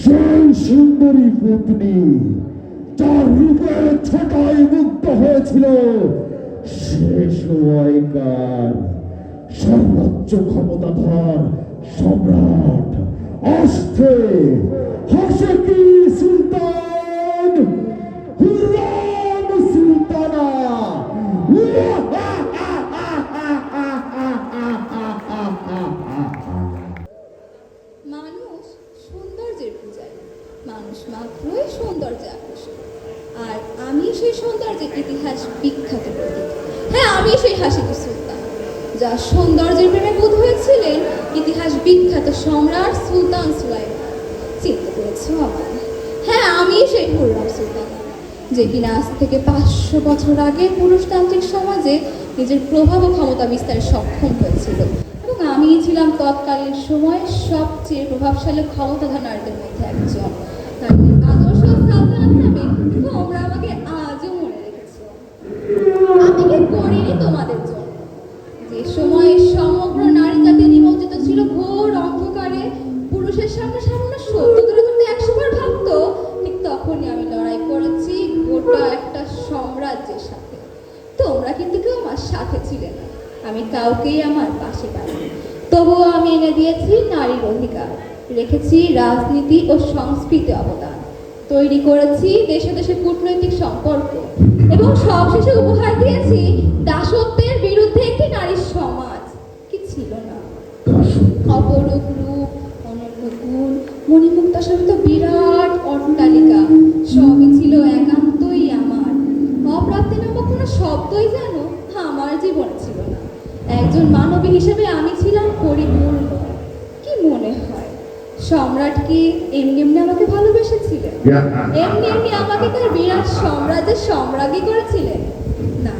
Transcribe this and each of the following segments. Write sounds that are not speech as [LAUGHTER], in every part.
সেই সুন্দরী পত্নী যার রূপের ছটায় মুক্ত হয়েছিল সে সময়কার সর্বোচ্চ ক্ষমতাধর সম্রাট আসছে হাসে কি সৌন্দর্যের পূজারী মানুষ মাত্রই সৌন্দর্য আকর্ষণ আর আমি সেই সৌন্দর্যের ইতিহাস বিখ্যাত প্রতীক হ্যাঁ আমি সেই হাসিদ সুলতান, যা সৌন্দর্যের প্রেমে বোধ হয়েছিলেন ইতিহাস বিখ্যাত সম্রাট সুলতান সুলাইমান। চিন্তা পেরেছ আমার হ্যাঁ আমি সেই হুররাম সুলতান, যে কিনা আজ থেকে পাঁচশো বছর আগে পুরুষতান্ত্রিক সমাজে নিজের প্রভাব ও ক্ষমতা বিস্তারে সক্ষম হয়েছিল। আমি ছিলাম তৎকালীন সময়ে সবচেয়ে প্রভাবশালী ক্ষমতাধর নারীদের মধ্যে একজন। আদর্শ আমাকে আজও মনে রেখেছো। আমি কি করিনি তোমাদের জন্য? যে সময়ে সমগ্র নারী জাতি নিমজ্জিত ছিল ঘোর অন্ধকারে, পুরুষের সামনে সামান্য সত্য তুলে তুলতে একশো বার ভাবতো, ঠিক তখনই আমি লড়াই করেছি গোটা একটা সাম্রাজ্যের সাথে। তোমরা কিন্তু কেউ আমার সাথে ছিলে না। আমি কাউকেই আমার পাশে পাইনি। তবুও আমি এনে দিয়েছি নারীর অধিকার। রেখেছি রাজনীতি ও সংস্কৃতি অবদান। তৈরি করেছি দেশে দেশে কূটনৈতিক সম্পর্ক। এবং সবশেষে উপহার দিয়েছি দাসত্বের বিরুদ্ধে একটি নারীর সমাজ। কি ছিল না? অপরূপ রূপ, অনন্য গুণ মণিমুক্তা বিরাট অট্টালিকা, সবই ছিল একান্তই আমার অপ্রাপ্তি নামক কোনো শব্দই যেন আমার জীবনে ছিল না একজন মানবী হিসেবে আমি ছিলাম পরিপূর্ণ কি মনে হয় সম্রাট কি এমনি এমনি আমাকে ভালোবেসেছিলেন? এমনি এমনি আমাকে তার বিরাট সাম্রাজ্যের সম্রাজ্ঞী করেছিলেন? না।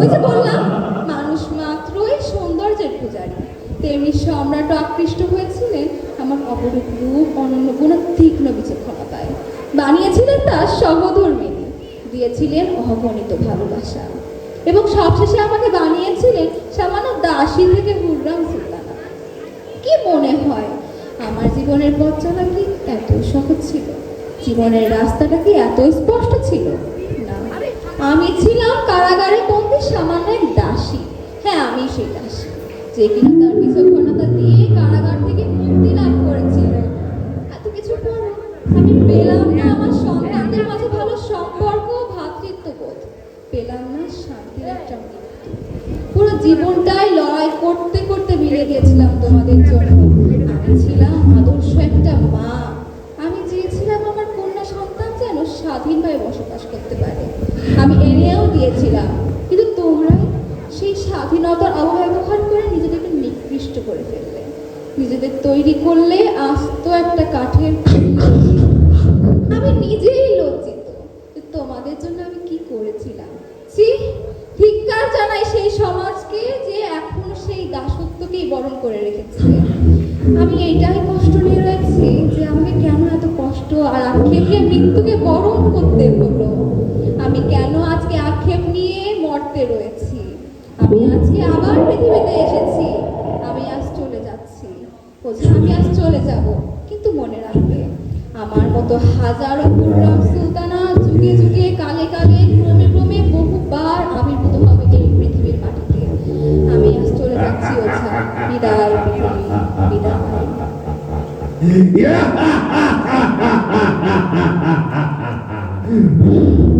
ওই যে বললাম মানুষ মাত্রই সৌন্দর্যের পূজারী। তেমনি সম্রাট আকৃষ্ট হয়েছিলেন আমার অপরূপ রূপ অনন্য আর তীক্ষ্ণ বিচক্ষণতায়। বানিয়েছিলেন তার সহধর্মিনী দিয়েছিলেন অগণিত ভালোবাসা। এবং সবশেষে আমাকে বানিয়েছিলেন সামান্য দাসী থেকে হুররাম সুলতানা। কি মনে হয় আমার জীবনের পথ চলা কি এত সহজ ছিল? জীবনের রাস্তাটা কি এত স্পষ্ট ছিল? না। আমি ছিলাম কারাগারে বন্দি সামান্য এক দাসী। হ্যাঁ আমি সেই দাসী, যে কিনা তার বিচক্ষণতা দিয়ে কারাগার থেকে মুক্তি লাভ করেছিল। এত কিছু আমি পেলাম না আমার সন্তানদের মাঝে ভালো সম্পর্ক ভ্রাতৃত্ববোধ পেলাম না শান্তির একটা মৃত্যু। পুরো জীবনটাই লড়াই করতে দিয়েছিলাম তোমাদের জন্য। আমি ছিলাম আদর্শ একটা মা। আমি চেয়েছিলাম আমার কন্যা সন্তান যেন স্বাধীনভাবে বসবাস করতে পারে। আমি এনেও দিয়েছিলাম কিন্তু তোমরাই সেই স্বাধীনতার অবব্যবহার করে নিজেদেরকে নিকৃষ্ট করে ফেললে। নিজেদের তৈরি করলে আস্ত একটা কাঠের আমি নিজেই লজ্জিত তোমাদের জন্য আমি কি করেছিলাম। ছি ধিক্কার জানাই সেই সমাজকে যে এখন সেই দাসত্বকেই বরণ করে রেখেছে। আমি এইটাই কষ্ট নিয়ে রয়েছি যে আমাকে কেন এত কষ্ট আর আক্ষেপ মৃত্যুকে বরণ করতে হলো? আমি কেন আজকে আক্ষেপ নিয়ে মরতে রয়েছি? আমি আজকে আবার পৃথিবীতে এসেছি। আমি আজ চলে যাচ্ছি। আমি আজ চলে যাব। কিন্তু মনে রাখবে, আমার মতো হাজারো হুররাম সুলতানা যুগে যুগে কালে কালে ক্রমে Yeah. [LAUGHS]